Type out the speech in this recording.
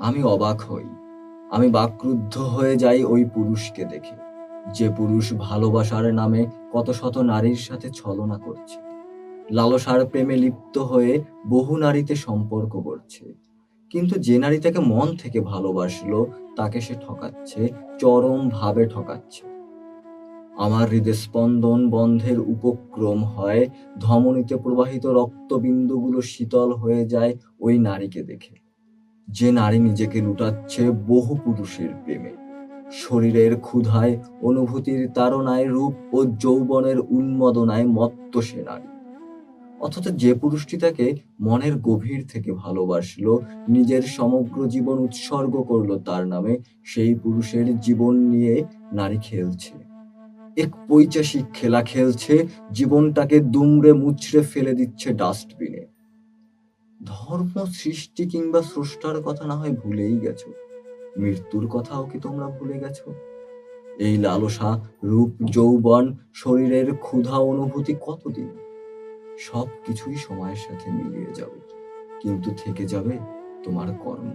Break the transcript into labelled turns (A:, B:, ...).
A: আমি অবাক হই। আমি বাকরুদ্ধ হয়ে যাই ওই পুরুষকে দেখে। যে পুরুষ ভালোবাসার নামে কত শত নারীর সাথে ছলনা করছে। লালসার প্রেমে লিপ্ত হয়ে বহু নারীতে সম্পর্ক করছে কিন্তু যে নারী তাকে মন থেকে ভালোবাসলো, তাকে সে ঠকাচ্ছে, চরম ভাবে ঠকাচ্ছে। আমার হৃদস্পন্দন বন্ধের উপক্রম হয়, ধমনীতে প্রবাহিত রক্তবিন্দুগুলো শীতল হয়ে যায় ওই নারীকে দেখে। যে নারী নিজেকে লুটাচ্ছে বহু পুরুষের প্রেমে। শরীরের ক্ষুধায়, অনুভূতির তাড়নায়, রূপ ও যৌবনের উন্মাদনায় মত্ত সে নারী। অথচ যে পুরুষটি তাকে মনের গভীর থেকে ভালোবাসলো, নিজের সমগ্র জীবন উৎসর্গ করল তার নামে, সেই পুরুষের জীবন নিয়ে নারী খেলছে। এক পৈচাসিক খেলা খেলছে, জীবনটাকে দুমড়ে মুচড়ে ফেলে দিচ্ছে ডাস্টবিনে। ধর্ম সৃষ্টি কিংবা স্রষ্টার কথা না হয় ভুলেই গেছো। মৃত্যুর কথাও কি তোমরা ভুলে গেছো? এই লালসা রূপ যৌবন শরীরের ক্ষুধা অনুভূতি কতদিন? সব কিছুই সময়ের সাথে মিলিয়ে যাবে, কিন্তু থেকে যাবে তোমার কর্ম।